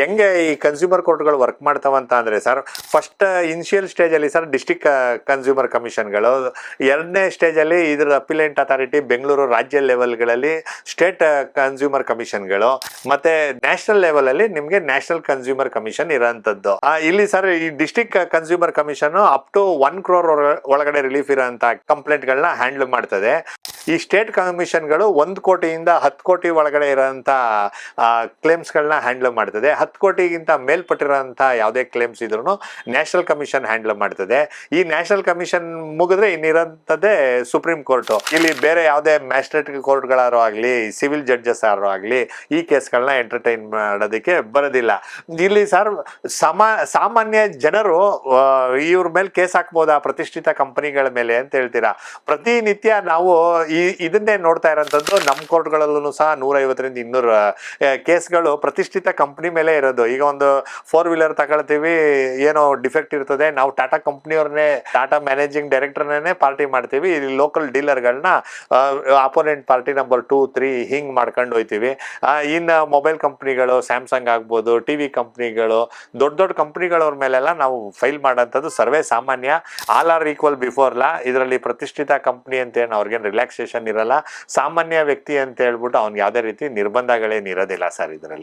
ಹೆಂಗೆ ಈ consumer ಕೋರ್ಟ್ಗಳು work ಮಾಡ್ತಾವಂತ ಅಂದ್ರೆ ಸರ್ ಫಸ್ಟ್ ಇನಿಷಿಯಲ್ ಸ್ಟೇಜಲ್ಲಿ ಸರ್ ಡಿಸ್ಟಿಕ್ ಕನ್ಸ್ಯೂಮರ್ ಕಮಿಷನ್ಗಳು ಎರಡನೇ ಸ್ಟೇಜಲ್ಲಿ ಇದ್ರ ಅಪಿಲೆಂಟ್ ಅಥಾರಿಟಿ ಬೆಂಗಳೂರು ರಾಜ್ಯ ಲೆವೆಲ್ಗಳಲ್ಲಿ ಸ್ಟೇಟ್ ಕನ್ಸ್ಯೂಮರ್ ಕಮಿಷನ್ಗಳು ಮತ್ತೆ ನ್ಯಾಷನಲ್ ಲೆವೆಲಲ್ಲಿ ನಿಮಗೆ ನ್ಯಾಷನಲ್ ಕನ್ಸ್ಯೂಮರ್ ಕಮಿಷನ್ ಇರೋಂಥದ್ದು. ಇಲ್ಲಿ ಸರ್ ಈ district consumer commission up to one crore ಒಳಗಡೆ ರಿಲೀಫ್ ಇರೋಂಥ ಕಂಪ್ಲೇಂಟ್ಗಳನ್ನ ಹ್ಯಾಂಡಲ್ ಮಾಡ್ತದೆ. ಈ ಸ್ಟೇಟ್ ಕಮಿಷನ್ಗಳು ಒಂದು ಕೋಟಿಯಿಂದ ಹತ್ತು ಕೋಟಿ ಒಳಗಡೆ ಇರೋಂಥ ಕ್ಲೇಮ್ಸ್ಗಳನ್ನ ಹ್ಯಾಂಡಲ್ ಮಾಡ್ತದೆ. ಹತ್ತು ಕೋಟಿಗಿಂತ ಮೇಲ್ಪಟ್ಟಿರೋಂಥ ಯಾವುದೇ ಕ್ಲೇಮ್ಸ್ ಇದ್ರೂ ನ್ಯಾಷನಲ್ ಕಮಿಷನ್ ಹ್ಯಾಂಡಲ್ ಮಾಡ್ತದೆ. ಈ ನ್ಯಾಷನಲ್ ಕಮಿಷನ್ ಮುಗಿದ್ರೆ ಇನ್ನಿರೋಂಥದ್ದೇ ಸುಪ್ರೀಂ ಕೋರ್ಟು. ಇಲ್ಲಿ ಬೇರೆ ಯಾವುದೇ ಮ್ಯಾಜಿಸ್ಟ್ರೇಟ್ ಕೋರ್ಟ್ಗಳಾರು ಆಗಲಿ, ಸಿವಿಲ್ ಜಡ್ಜಸ್ ಯಾರು ಆಗಲಿ, ಈ ಕೇಸ್ಗಳನ್ನ ಎಂಟರ್ಟೈನ್ ಮಾಡೋದಕ್ಕೆ ಬರೋದಿಲ್ಲ. ಇಲ್ಲಿ ಸರ್, ಸಮ, ಸಾಮಾನ್ಯ ಜನರು ಇವ್ರ ಮೇಲೆ ಕೇಸ್ ಹಾಕ್ಬೋದಾ? ಪ್ರತಿಷ್ಠಿತ ಕಂಪನಿಗಳ ಮೇಲೆ ಅಂತ ಹೇಳ್ತೀರಾ? ಪ್ರತಿನಿತ್ಯ ನಾವು ಈ ಇದನ್ನೇ ನೋಡ್ತಾ ಇರೋಂಥದ್ದು ನಮ್ಮ ಕೋರ್ಟ್ಗಳಲ್ಲೂ ಸಹ ನೂರೈವತ್ತರಿಂದ ಇನ್ನೂರು ಕೇಸ್ಗಳು ಪ್ರತಿಷ್ಠಿತ ಕಂಪ್ನಿ ಮೇಲೆ ಇರೋದು. ಈಗ ಒಂದು ಫೋರ್ ವೀಲರ್ ತಗೊಳ್ತೀವಿ, ಏನೋ ಡಿಫೆಕ್ಟ್ ಇರ್ತದೆ, ನಾವು ಟಾಟಾ ಕಂಪ್ನಿಯವ್ರನ್ನೇ ಟಾಟಾ ಮ್ಯಾನೇಜಿಂಗ್ ಡೈರೆಕ್ಟರ್ನೇ ಪಾರ್ಟಿ ಮಾಡ್ತೀವಿ. ಇಲ್ಲಿ local ಡೀಲರ್ಗಳನ್ನ opponent party number two three ಹಿಂಗ್ ಮಾಡ್ಕೊಂಡು ಹೋಯ್ತೀವಿ. ಇನ್ನು ಮೊಬೈಲ್ ಕಂಪ್ನಿಗಳು ಸ್ಯಾಮ್ಸಂಗ್ ಆಗ್ಬೋದು ಟಿ ವಿ ಕಂಪ್ನಿಗಳು ದೊಡ್ಡ ದೊಡ್ಡ ಕಂಪ್ನಿಗಳವ್ರ ಮೇಲೆಲ್ಲ ನಾವು ಫೈಲ್ ಮಾಡೋಂಥದ್ದು ಸರ್ವೇ ಸಾಮಾನ್ಯ all are equal before law ಇದರಲ್ಲಿ ಪ್ರತಿಷ್ಠಿತ ಕಂಪ್ನಿ ಅಂತ ಏನು ಅವ್ರಿಗೇನು ರಿಲ್ಯಾಕ್ಸೇಷನ್ ಇರಲ್ಲ ಸಾಮಾನ್ಯ ವ್ಯಕ್ತಿ ಅಂತ ಹೇಳ್ಬಿಟ್ಟು ಅವ್ನಿಗೆ ಯಾವುದೇ ರೀತಿ ನಿರ್ಬಂಧಗಳೇನಿರೋದಿಲ್ಲ ಸರ್ ಇದರಲ್ಲಿ.